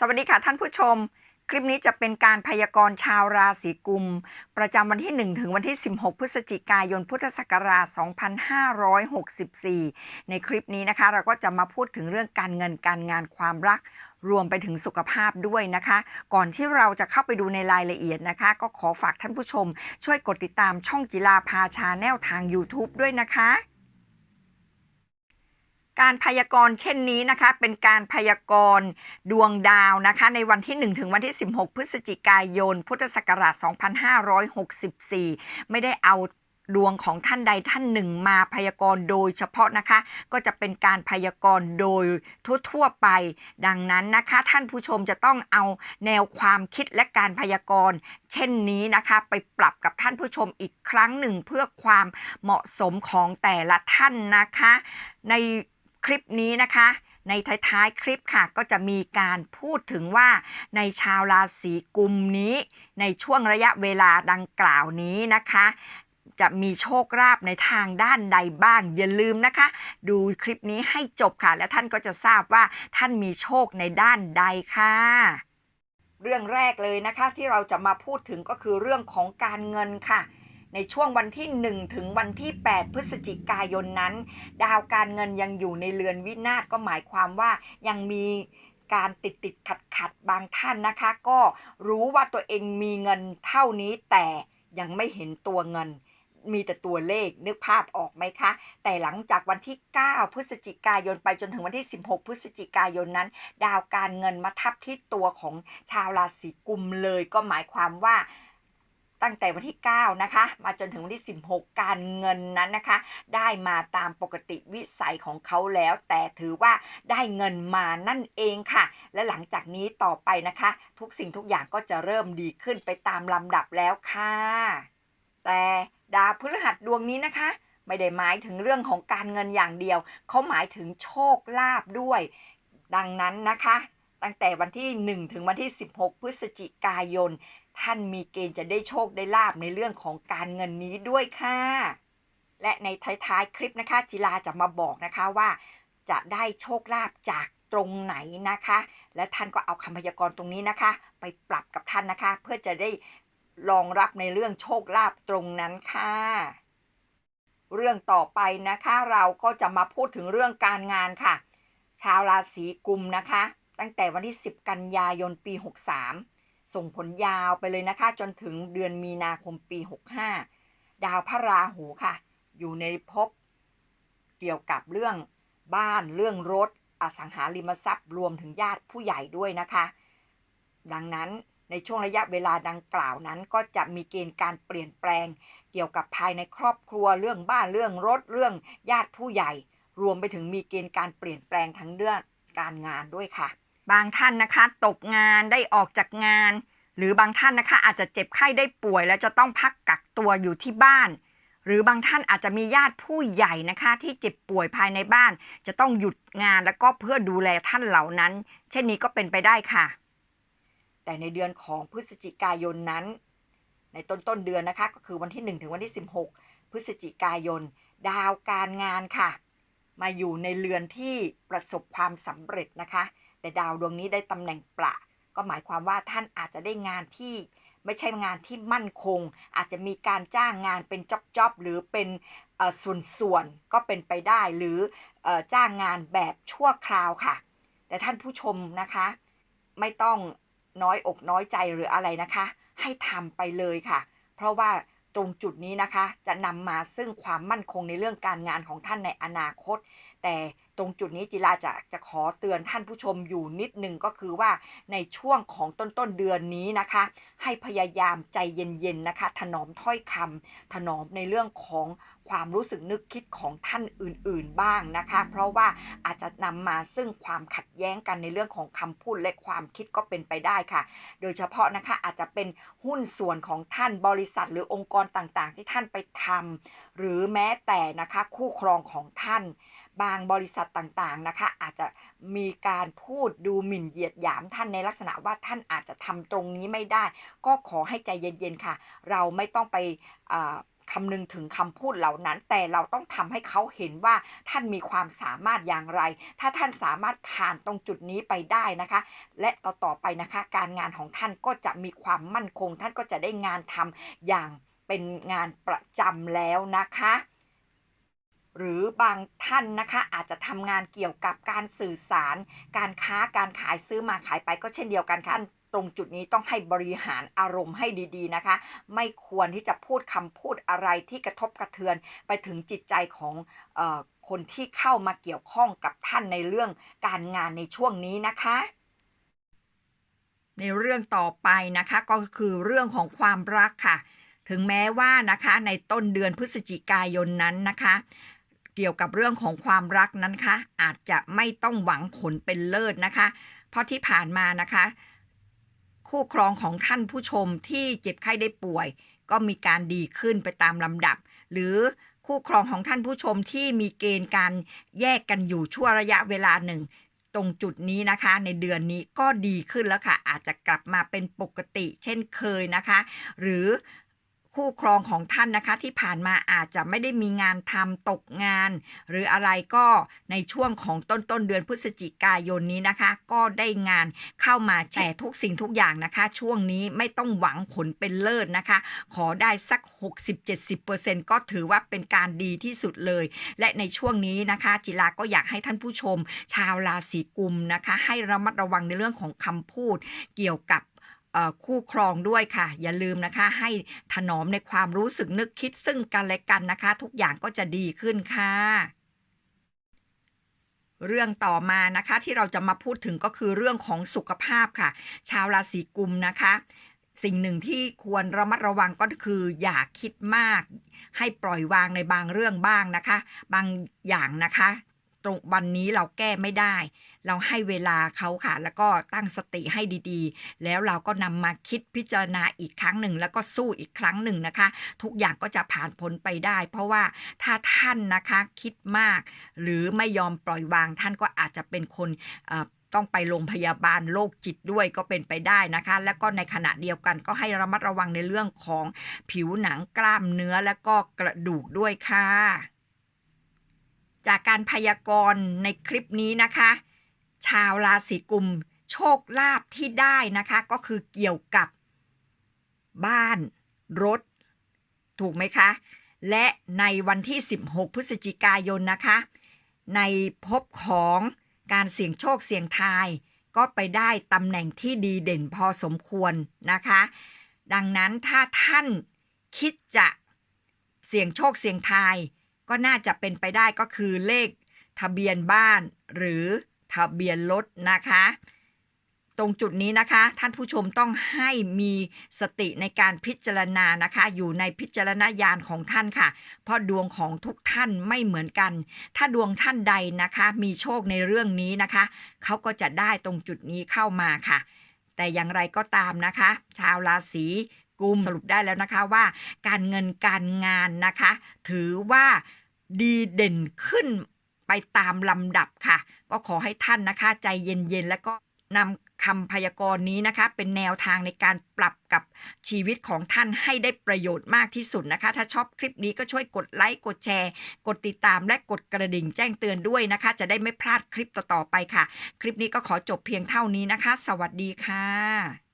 สวัสดีค่ะท่านผู้ชม คลิปนี้จะเป็นการพยากรณ์ชาวราศีกุม ประจำวันที่ 1 ถึงวันที่ 16 พฤศจิกายน พุทธศักราช 2564 ในคลิปนี้นะคะ เราก็จะมาพูดถึงเรื่องการเงินการงานความรักรวมไปถึงสุขภาพด้วยนะคะ ก่อนที่เราจะเข้าไปดูในรายละเอียดนะคะ ก็ขอฝากท่านผู้ชม ช่วยกดติดตามช่องจิลาพาชาแนลทาง YouTube ด้วยนะคะ การพยากรณ์เช่นนี้นะคะ เป็นการพยากรณ์ดวงดาวนะคะ ในวันที่ 1 ถึงวันที่ 16 พฤศจิกายน พุทธศักราช 2564 ไม่ได้เอาดวงของท่านใดท่านหนึ่งมาพยากรณ์โดยเฉพาะนะคะ ก็จะเป็นการพยากรณ์โดยทั่วๆไป ดังนั้นนะคะ ท่านผู้ชมจะต้องเอาแนวความคิดและการพยากรณ์เช่นนี้นะคะ ไปปรับกับท่านผู้ชมอีกครั้งหนึ่งเพื่อความเหมาะสมของแต่ละท่านนะคะ ใน คลิปนี้นะคะ ในท้ายๆคลิปค่ะ ก็จะมีการพูดถึงว่าในชาวราศีกุมนี้ ในช่วงระยะเวลาดังกล่าวนี้นะคะ จะมีโชคลาภในทางด้านใดบ้าง อย่าลืมนะคะ ดูคลิปนี้ให้จบค่ะ และท่านก็จะทราบว่าท่านมีโชคในด้านใดค่ะเรื่องแรกเลยนะคะที่เราจะมาพูดถึงก็คือเรื่องของการเงินค่ะ ในช่วงวันที่ 1 ถึงวันที่ 8 พฤศจิกายนนั้น ดาวการเงินยังอยู่ในเรือนวินาศก็หมายความว่ายังมีการติดติดขัดขัดบางท่านนะคะ ก็รู้ว่าตัวเองมีเงินเท่านี้แต่ยังไม่เห็นตัวเงิน มีแต่ตัวเลขนึกภาพออกไหมคะ แต่หลังจากวันที่ 9 พฤศจิกายนไปจนถึงวันที่ 16 พฤศจิกายนนั้น ดาวการเงินมาทับที่ตัวของชาวราศีกุมเลย ก็หมายความว่า ตั้งแต่วันที่ 9 นะคะ มาจนถึงวันที่ 16 การเงินนั้นนะคะ ได้มาตามปกติวิสัยของเขาแล้ว แต่ถือว่าได้เงินมานั่นเองค่ะ และหลังจากนี้ต่อไปนะคะ ทุกสิ่งทุกอย่างก็จะเริ่มดีขึ้นไปตามลำดับแล้วค่ะ แต่ดาวพฤหัสดวงนี้นะคะไม่ได้หมายถึงเรื่องของการเงินอย่างเดียว เขาหมายถึงโชคลาภด้วย ดังนั้นนะคะ ตั้งแต่วันที่ 1 ถึงวันที่ 16 พฤศจิกายน ท่านมีเกณฑ์จะได้โชคได้ลาบในเรื่องของการเงินนี้ด้วยค่ะ และในท้ายๆคลิปนะคะจิลาจะมาบอกนะคะว่า จะได้โชคลาภจากตรงไหนนะคะ และท่านก็เอาคำพยากรณ์ตรงนี้นะคะ ไปปรับกับท่านนะคะ เพื่อจะได้รองรับในเรื่องโชคลาภตรงนั้นค่ะ เรื่องต่อไปนะคะ เราก็จะมาพูดถึงเรื่องการงานค่ะ ชาวราศีกุมนะคะ ตั้งแต่วันที่ 10 กันยายนปี 63 ส่งผลยาวไปเลยนะคะ จนถึงเดือนมีนาคมปี 65 ดาวพระราหูค่ะ อยู่ในภพเกี่ยวกับเรื่องบ้านเรื่องรถ อสังหาริมทรัพย์รวมถึงญาติผู้ใหญ่ด้วยนะคะ ดังนั้นในช่วงระยะเวลาดังกล่าวนั้น ก็จะมีเกณฑ์การเปลี่ยนแปลง เกี่ยวกับภายในครอบครัวเรื่องบ้านเรื่องรถเรื่องญาติผู้ใหญ่ รวมไปถึงมีเกณฑ์การเปลี่ยนแปลงทั้งเรื่องการงานด้วยค่ะ บางท่านนะคะ ตกงานได้ออกจากงาน หรือบางท่านนะคะ อาจจะเจ็บไข้ได้ป่วย แล้วจะต้องพักกักตัวอยู่ที่บ้าน หรือบางท่านอาจจะมีญาติผู้ใหญ่นะคะ ที่เจ็บป่วยภายในบ้าน จะต้องหยุดงานแล้วก็เพื่อดูแลท่านเหล่านั้น เช่นนี้ก็เป็นไปได้ค่ะ แต่ในเดือนของพฤศจิกายนนั้น ในต้นต้นเดือนนะคะ ก็คือวันที่ 1 ถึงวันที่ 16 พฤศจิกายน ดาวการงานค่ะ มาอยู่ในเรือนที่ประสบความสำเร็จนะคะ แต่ดาวดวงนี้ได้ตำแหน่งประ ก็หมายความว่าท่านอาจจะได้งานที่ไม่ใช่งานที่มั่นคง อาจจะมีการจ้างงานเป็นจ็อบๆหรือเป็นส่วนๆก็เป็นไปได้หรืออจ้างงานแบบชั่วคราวค่ะ แต่ท่านผู้ชมนะคะ ไม่ต้องน้อยอกน้อยใจหรืออะไรนะคะ ให้ทำไปเลยค่ะ เพราะว่าตรงจุดนี้นะคะจะนำมาซึ่งความมั่นคงในเรื่องการงานของท่านในอนาคตแต่ตรงจุดนี้จิราจะจะขอเตือนท่านผู้ชมอยู่นิดนึงก็คือว่าในช่วงของต้นต้นเดือนนี้นะคะ ให้พยายามใจเย็นๆนะคะ ถนอมถ้อยคำถนอมในเรื่องของความรู้สึกนึกคิดของท่านอื่นๆบ้างนะคะ เพราะว่าอาจจะนำมาซึ่งความขัดแย้งกันในเรื่องของคำพูดและความคิดก็เป็นไปได้ค่ะ โดยเฉพาะนะคะอาจจะเป็นหุ้นส่วนของท่านบริษัทหรือองค์กรต่างๆ ที่ท่านไปทำหรือแม้แต่นะคะคู่ครองของท่าน บางบริษัทต่างๆนะคะ อาจจะมีการพูดดูหมิ่นเหยียดหยามท่านในลักษณะว่าท่านอาจจะทำตรงนี้ไม่ได้ ก็ขอให้ใจเย็นๆค่ะ เราไม่ต้องไปอ่าคำนึงถึงคำพูดเหล่านั้น แต่เราต้องทำให้เขาเห็นว่าท่านมีความสามารถอย่างไร ถ้าท่านสามารถผ่านตรงจุดนี้ไปได้นะคะ และต่อต่อไปนะคะ การงานของท่านก็จะมีความมั่นคง ท่านก็จะได้งานทำอย่างเป็นงานประจำแล้วนะคะ หรือบางท่านนะคะอาจจะทำงานเกี่ยวกับการสื่อสาร การค้าการขายซื้อมาขายไปก็เช่นเดียวกันค่ะตรงจุดนี้ต้องให้บริหารอารมณ์ให้ดีๆนะคะ ไม่ควรที่จะพูดคำพูดอะไรที่กระทบกระเทือนไปถึงจิตใจของเออคนที่เข้ามาเกี่ยวข้องกับท่านในเรื่องการงานในช่วงนี้นะคะในเรื่องต่อไปนะคะก็คือเรื่องของความรักค่ะ ถึงแม้ว่านะคะในต้นเดือนพฤศจิกายนนั้นนะคะ เกี่ยวกับเรื่องของความรักนั้นคะ อาจจะไม่ต้องหวังผลเป็นเลิศนะคะ เพราะที่ผ่านมานะคะ คู่ครองของท่านผู้ชมที่เจ็บไข้ได้ป่วย ก็มีการดีขึ้นไปตามลำดับ หรือคู่ครองของท่านผู้ชมที่มีเกณฑ์การแยกกันอยู่ชั่วระยะเวลาหนึ่ง ตรงจุดนี้นะคะ ในเดือนนี้ก็ดีขึ้นแล้วค่ะ อาจจะกลับมาเป็นปกติเช่นเคยนะคะ หรือ คู่ครองของท่านนะคะ ที่ผ่านมาอาจจะไม่ได้มีงานทำตกงาน หรืออะไรก็ในช่วงของต้นต้นเดือนพฤศจิกายนนี้นะคะ ก็ได้งานเข้ามาแต่ทุกสิ่งทุกอย่างนะคะ ช่วงนี้ไม่ต้องหวังผลเป็นเลิศนะคะ ขอได้สัก 60-70%ก็ถือว่าเป็นการดีที่สุดเลย และในช่วงนี้นะคะ จิลาก็อยากให้ท่านผู้ชม ชาวราศีกุมนะคะ ให้ระมัดระวังในเรื่องของคำพูดเกี่ยวกับ คู่ครองด้วยค่ะ อย่าลืมนะคะให้ถนอมในความรู้สึกนึกคิดซึ่งกันและกันนะคะ ทุกอย่างก็จะดีขึ้นค่ะเรื่องต่อมานะคะที่เราจะมาพูดถึงก็คือเรื่องของสุขภาพค่ะ ชาวราศีกุมนะคะ สิ่งหนึ่งที่ควรระมัดระวังก็คือ อย่าคิดมาก ให้ปล่อยวางในบางเรื่องบ้างนะคะ บางอย่างนะคะ ตรงวันนี้เราแก้ไม่ได้ เราให้เวลาเขาค่ะ แล้วก็ตั้งสติให้ดีๆ แล้วเราก็นำมาคิดพิจารณาอีกครั้งหนึ่ง แล้วก็สู้อีกครั้งหนึ่งนะคะ ทุกอย่างก็จะผ่านพ้นไปได้ เพราะว่าถ้าท่านนะคะคิดมาก หรือไม่ยอมปล่อยวางท่านก็อาจจะเป็นคนต้องไปโรงพยาบาลโรคจิตด้วยก็เป็นไปได้นะคะ แล้วก็ในขณะเดียวกันก็ให้ระมัดระวังในเรื่องของผิวหนังกล้ามเนื้อและก็กระดูกด้วยค่ะ จากการพยากรณ์ในคลิปนี้นะคะ ชาวราศีกุม โชคลาภที่ได้นะคะ ก็คือเกี่ยวกับ บ้าน รถ ถูกไหมคะ และในวันที่ 16 พฤศจิกายนนะคะ ในภพของการเสี่ยงโชคเสี่ยงทาย ก็ไปได้ตำแหน่งที่ดีเด่นพอสมควรนะคะ ดังนั้นถ้าท่านคิดจะเสี่ยงโชคเสี่ยงทาย ก็น่าจะเป็นไปได้ก็คือเลขทะเบียนบ้านหรือ ทะเบียนรถนะคะ ตรงจุดนี้นะคะ ท่านผู้ชมต้องให้มีสติในการพิจารณานะคะ อยู่ในพิจารณญาณของท่านค่ะ เพราะดวงของทุกท่านไม่เหมือนกัน ถ้าดวงท่านใดนะคะ มีโชคในเรื่องนี้นะคะเขาก็จะได้ตรงจุดนี้เข้ามาค่ะ แต่อย่างไรก็ตามนะคะ ชาวราศีกุมสรุปได้แล้วนะคะว่า การเงินการงานนะคะ ถือว่าดีเด่นขึ้น ไปตามลำดับค่ะ ก็ขอให้ท่านนะคะใจเย็นๆ แล้วก็นำคำพยากรณ์นี้นะคะ เป็นแนวทางในการปรับกับชีวิตของท่านให้ได้ประโยชน์มากที่สุดนะคะ ถ้าชอบคลิปนี้ก็ช่วยกดไลค์กดแชร์ กดติดตามและกดกระดิ่งแจ้งเตือนด้วยนะคะ จะได้ไม่พลาดคลิปต่อๆไปค่ะ คลิปนี้ก็ขอจบเพียงเท่านี้นะคะ สวัสดีค่ะ